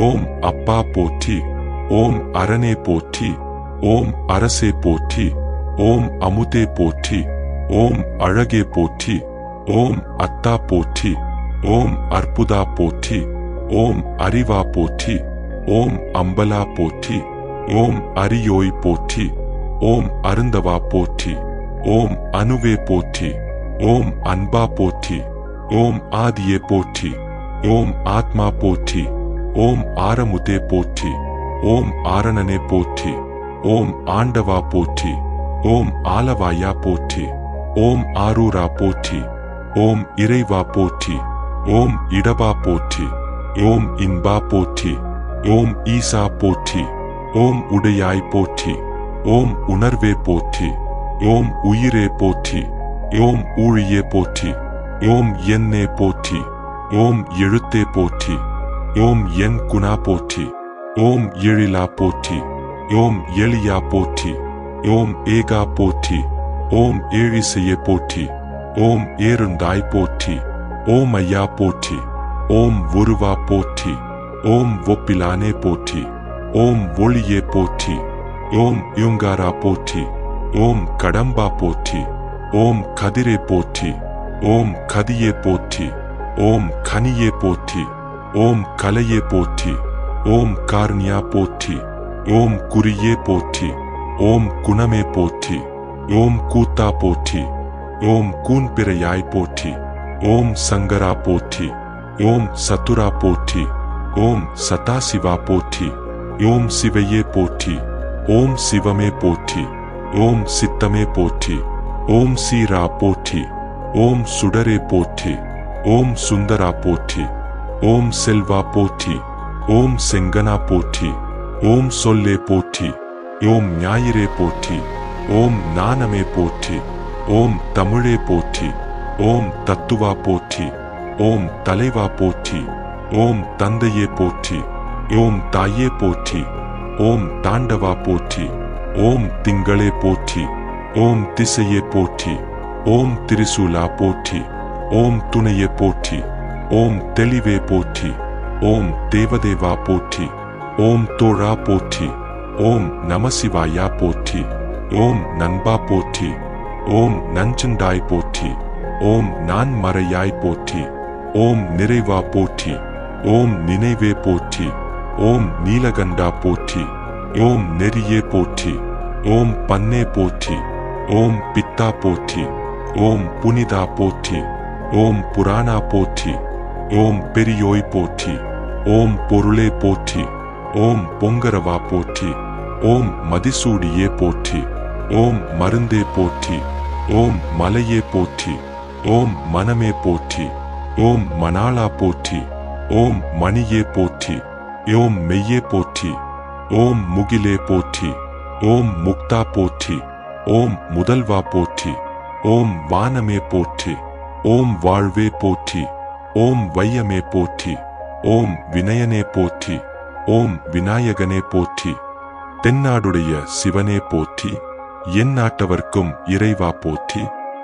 ஓம் அப்பா போற்றி ஓம் அரணே போற்றி ஓம் அரசே போற்றி ஓம் அமுதே போற்றி ஓம் அழகே போற்றி ஓம் அத்தா போற்றி ஓம் அற்புதா போற்றி ஓம் அறிவா போற்றி ஓம் அம்பலா போற்றி ஓம் அரியோய் போற்றி ஓம் அருந்தவா போற்றி ஓம் அனுவே போற்றி ஓம் அன்பா போற்றி ஓம் ஆதியே போற்றி ஓம் ஆத்மா போற்றி ஓம் ஆரமுதே போற்றி ஓம் ஆரணனே போற்றி ஓம் ஆண்டவா போற்றி ஓம் ஆலவாயா போற்றி ஓம் ஆரூரா போற்றி ஓம் இறைவா போற்றி ஓம் இடபா போற்றி ஓம் இன்பா போற்றி ஓம் ஈசா போற்றி ஓம் உடையாய் போற்றி ஓம் உணர்வே போற்றி ஓம் உயிரே போற்றி ஓம் ஊழியே போற்றி ஓம் என்னே போற்றி ஓம் எழுத்தே போற்றி ஓம் என் குணா போற்றி ஓம் எழிலா போற்றி ஓம் எளியா போற்றி ஓம் ஏகா போற்றி ஓம் ஏழிசைய போற்றி ஓம் ஏருந்தாய் போற்றி ஓம் ஐயா போற்றி ஓம் ஒருவா போற்றி ஓம் ஒப்பிலானே போற்றி ஓம் ஒளியே போற்றி ஓம் யுங்காரா போற்றி ஓம் கடம்பா போற்றி ஓம் கதிரே போற்றி ஓம் கதியே போற்றி ஓம் கனியே போற்றி ஓம் கலையே போற்றி ஓம் கார்ணியா போற்றி ஓம் குறியே போற்றி ஓம் குணமே போற்றி ஓம் கூத்தா போற்றி ஓம் கூன்பிறையாய் போற்றி ஓம் சங்கரா போற்றி ஓம் சத்துரா போற்றி ஓம் சதாசிவா போற்றி ஓம் சிவையே போற்றி ஓம் சிவமே போற்றி ஓம் சித்தமே போற்றி ஓம் சீரா போற்றி ஓம் சுடரே போற்றி ஓம் சுந்தரா போற்றி ஓம் செல்வா போற்றி ஓம் செங்கனா போற்றி ஓம் சொல்லே போற்றி ஓம் ஞாயிறே போற்றி ஓம் நாணமே போற்றி ஓம் தமிழே போற்றி ஓம் தத்துவா போற்றி ஓம் தலைவா போற்றி ஓம் தந்தையே போற்றி ஓம் தாயே போற்றி ஓம் தாண்டவா போற்றி ஓம் திங்களே போற்றி ஓம் திசையே போற்றி ஓம் திரிசூலா போற்றி ஓம் துணையே போற்றி ஓம் தெளிவே போற்றி ஓம் தேவதேவா போற்றி ஓம் தோழா போற்றி ஓம் நமசிவாயா போற்றி ஓம் நண்பா போற்றி ஓம் நஞ்சுண்டாய் போற்றி ஓம் நான் மறையாய் போற்றி ஓம் நிறைவா போற்றி ஓம் நினைவே போற்றி ஓம் நீலகண்டா போற்றி ஓம் நெறியே போற்றி ஓம் பன்னே போற்றி ஓம் பித்தா போற்றி ஓம் புனிதா போற்றி ஓம் புராணா போற்றி ஓம் பெரியோய் போற்றி ஓம் பொருளே போற்றி ஓம் பொங்கரவா போற்றி ஓம் மதிசூடியே போற்றி ஓம் மருந்தே போற்றி ஓம் மலையே போற்றி ஓம் மனமே போற்றி ஓம் மணாலா போற்றி ஓம் மணியே போற்றி ஓம் மெய்யே போற்றி ஓம் முகிலே போற்றி ஓம் முக்தா போற்றி ஓம் முதல்வா போற்றி ஓம் வானமே போற்றி ஓம் வாழ்வே போற்றி ஓம் வையமே போற்றி ஓம் வினயனே போற்றி ஓம் விநாயகனே போற்றி தென்னாடுடைய சிவனே போற்றி என் நாட்டவர்க்கும் இறைவா போற்றி.